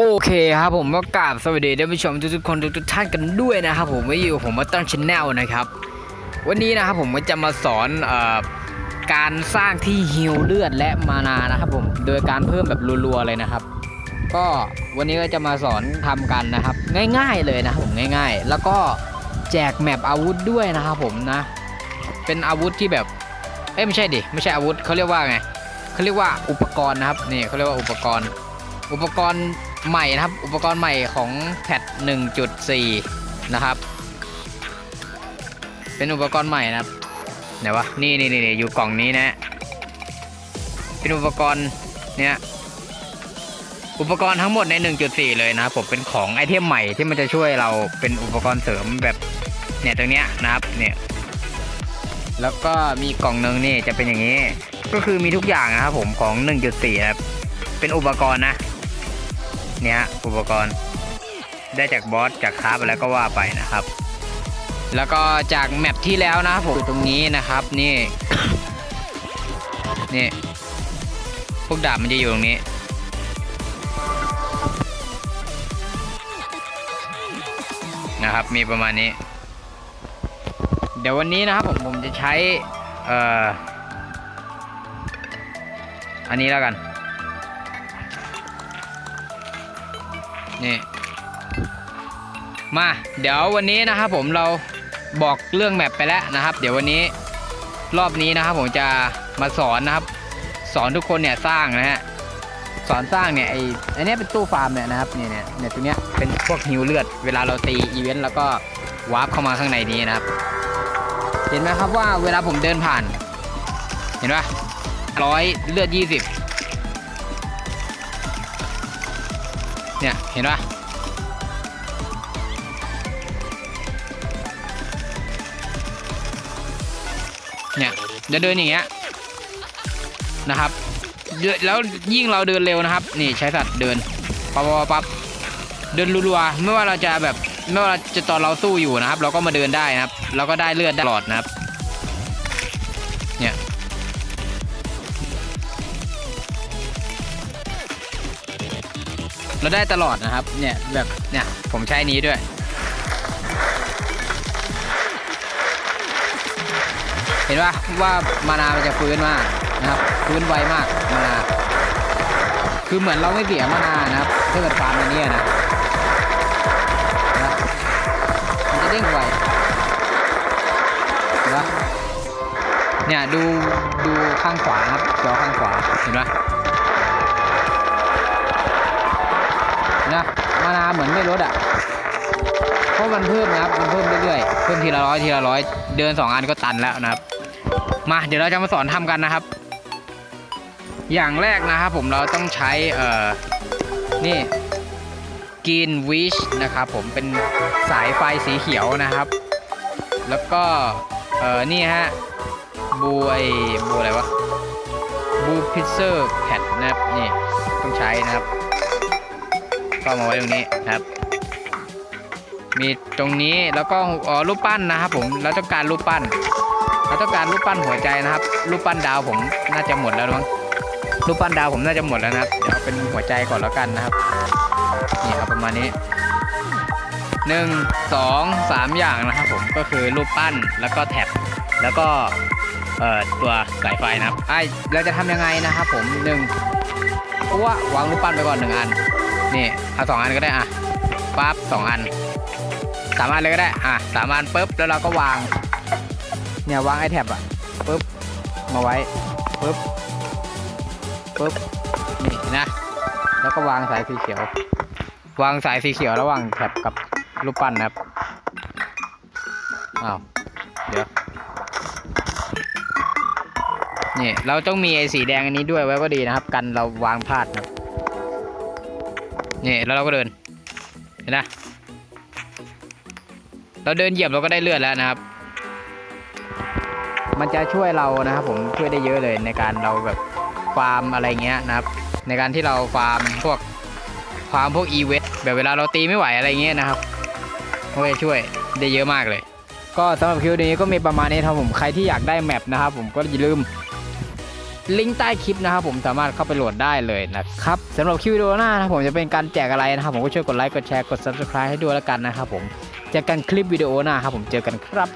โอเคครับผมก็กราบสวัสดีท่านผู้ชมทุกๆคนทุกๆท่านกันด้วยนะครับผมไม่อยู่ผมมาตั้งชแนลนะครับ วันนี้นะครับผมก็จะมาสอนอการสร้างที่ฮิวเลือดและมานานะครับผมโดยการเพิ่มแบบรัวๆเลยนะครับ ก็วันนี้ก็จะมาสอนทำกันนะครับ ง่าย ๆเลยนะครับผมง่าย ๆ แล้วก็แจกแมปอาวุธด้วยนะครับผมนะ เป็นอาวุธที่แบบเอ้ยไม่ใช่ดิไม่ใช่อาวุธเขาเรียกว่าไงเขาเรียกว่าอุปกรณ์นะครับนี่เขาเรียกว่าอุปกรณ์ อุปกรณ์ ใหม่นะครับ อุปกรณ์ใหม่ของแพท1.4 นะครับ เป็นอุปกรณ์ใหม่นะครับไหนวะนี่นี่นี่อยู่กล่องนี้นะ เป็นอุปกรณ์เนี่ยอุปกรณ์ทั้งหมดใน 1.4 เลยนะครับผมเป็นของไอเทมใหม่ที่มันจะช่วยเราเป็นอุปกรณ์เสริมแบบเนี่ยตรงเนี้ยนะครับเนี่ยแล้วก็มีกล่องหนึ่งนี่จะเป็นอย่างนี้ ก็คือมีทุกอย่างนะครับผมของ 1.4 ครับ เป็นอุปกรณ์นะ เนี่ยอุปกรณ์ได้จากบอสจากคราฟอะไรก็ว่าไปนะครับ แล้วก็จากแมปที่แล้วนะครับผมตรงนี้นะครับนี่ นี่พวกดาบมันจะอยู่ตรงนี้นะครับมีประมาณนี้ เดี๋ยววันนี้นะครับผมผมจะใช้เอ่ออันนี้แล้วกัน นี่มาเดี๋ยววันนี้นะครับผมเราบอกเรื่องแมปไปแล้วนะครับ เดี๋ยววันนี้รอบนี้นะครับผมจะมาสอนนะครับ สอนทุกคนเนี่ยสร้างนะฮะสอนสร้างเนี่ยไอ้อันนี้เป็นตู้ฟาร์มเนี่ยนะครับเนี่ยเนี่ยเนี่ยตัวเนี้ยเป็นพวกหิวเลือดเวลาเราตีอีเวนต์แล้วก็วาร์ปเข้ามาข้างในนี้นะครับ เห็นไหมครับว่าเวลาผมเดินผ่าน เห็นปะร้อยเลือด 20 เนี่ย เห็นปะเนี่ยจะเดินอย่างเงี้ยนะครับแล้วยิ่งเราเดินเร็วนะครับ นี่ใช้สัตว์เดินปั๊บปั๊บปั๊บเดินรัวๆไม่ว่าเราจะแบบไม่ว่าเราจะตอนเราสู้อยู่นะครับ เราก็มาเดินได้นะครับ เราก็ได้เลือดตลอดนะครับ เราได้ตลอดนะครับ เนี่ยแบบเนี่ยผมใช้นี้ด้วย เห็นว่าว่ามานามันจะฟื้นมากนะครับฟื้นไวมากมานา คือเหมือนเราไม่เสียมานานะครับถ้าเกิดฟาร์มในนี้นะนะมันจะเด้งไวเห็นปะเนี่ยดูดูข้างขวาครับจอข้างขวาเห็นปะ นะมานาเหมือนไม่ลดอะเพราะมันเพิ่มนะครับมันเพิ่มเรื่อยๆเพิ่มทีละร้อยทีละร้อยเดินสองอันก็ตันแล้วนะครับ มาเดี๋ยวเราจะมาสอนทำกันนะครับ อย่างแรกนะครับผมเราต้องใช้เอ่อนี่กินวิชนะครับผมเป็นสายไฟสีเขียวนะครับ แล้วก็เอ่อนี่ฮะบูไอบูอะไรวะบูพิเซอร์แพดนะครับนี่ต้องใช้นะครับ ก็มาไว้ตรงนี้ครับ มีตรงนี้แล้วก็ออรูปปั้นนะครับ ผมเราต้องการรูปปั้นเราต้องการรูปปั้นหัวใจนะครับ รูปปั้นดาวผมน่าจะหมดแล้วมั้งรูปปั้นดาวผมน่าจะหมดแล้วนะครับเดี๋ยวเป็นหัวใจก่อนแล้วกันนะครับนี่ครับประมาณนี้หนึ่งสองสามอย่างนะครับผมก็คือรูปปั้นแล้วก็แท็บแล้วก็เอ่อตัวสายไฟนะครับไอเราจะทำยังไงนะครับผมหนึ่งเพราะว่าวางรูปปั้นไปก่อนหนึ่งอัน นี่เอาสองอันก็ได้อะปั๊บสองอันสามอันเลยก็ได้อะสามอันปุ๊บแล้วเราก็วาง เนี่ยวางไอแท็บอะปุ๊บมาไว้ปุ๊บปุ๊บนี่นะ แล้วก็วางสายสีเขียว วางสายสีเขียวระหว่างแท็บกับรูปปั้นนะครับอ้าวเดี๋ยวนี่เราต้องมีไอ้สีแดงอันนี้ด้วยไว้ก็ดีนะครับ กันเราวางพลาดนะครับ นี่แล้วเราก็เดิน เห็นนะ เราเดินเหยียบเราก็ได้เลือดแล้วนะครับ มันจะช่วยเรานะครับผมช่วยได้เยอะเลยในการเราแบบฟาร์มอะไรเงี้ยนะครับ ในการที่เราฟาร์มพวกฟาร์มพวกอีเวนต์แบบเวลาเราตีไม่ไหวอะไรเงี้ยนะครับมันก็จะช่วยได้เยอะมากเลย ก็สำหรับคลิปนี้ก็มีประมาณนี้ครับผมใครที่อยากได้แมปนะครับผมก็อย่าลืม ลิงก์ใต้คลิปนะครับผมสามารถเข้าไปโหลดได้เลยนะครับสำหรับคลิปวิดีโอหน้านะครับผมจะเป็นการแจกอะไรนะครับ ผมก็ช่วยกดไลค์กดแชร์กด subscribe ให้ด้วยแล้วกันนะครับผมเจอกันคลิปวิดีโอหน้าครับผมเจอกันครับ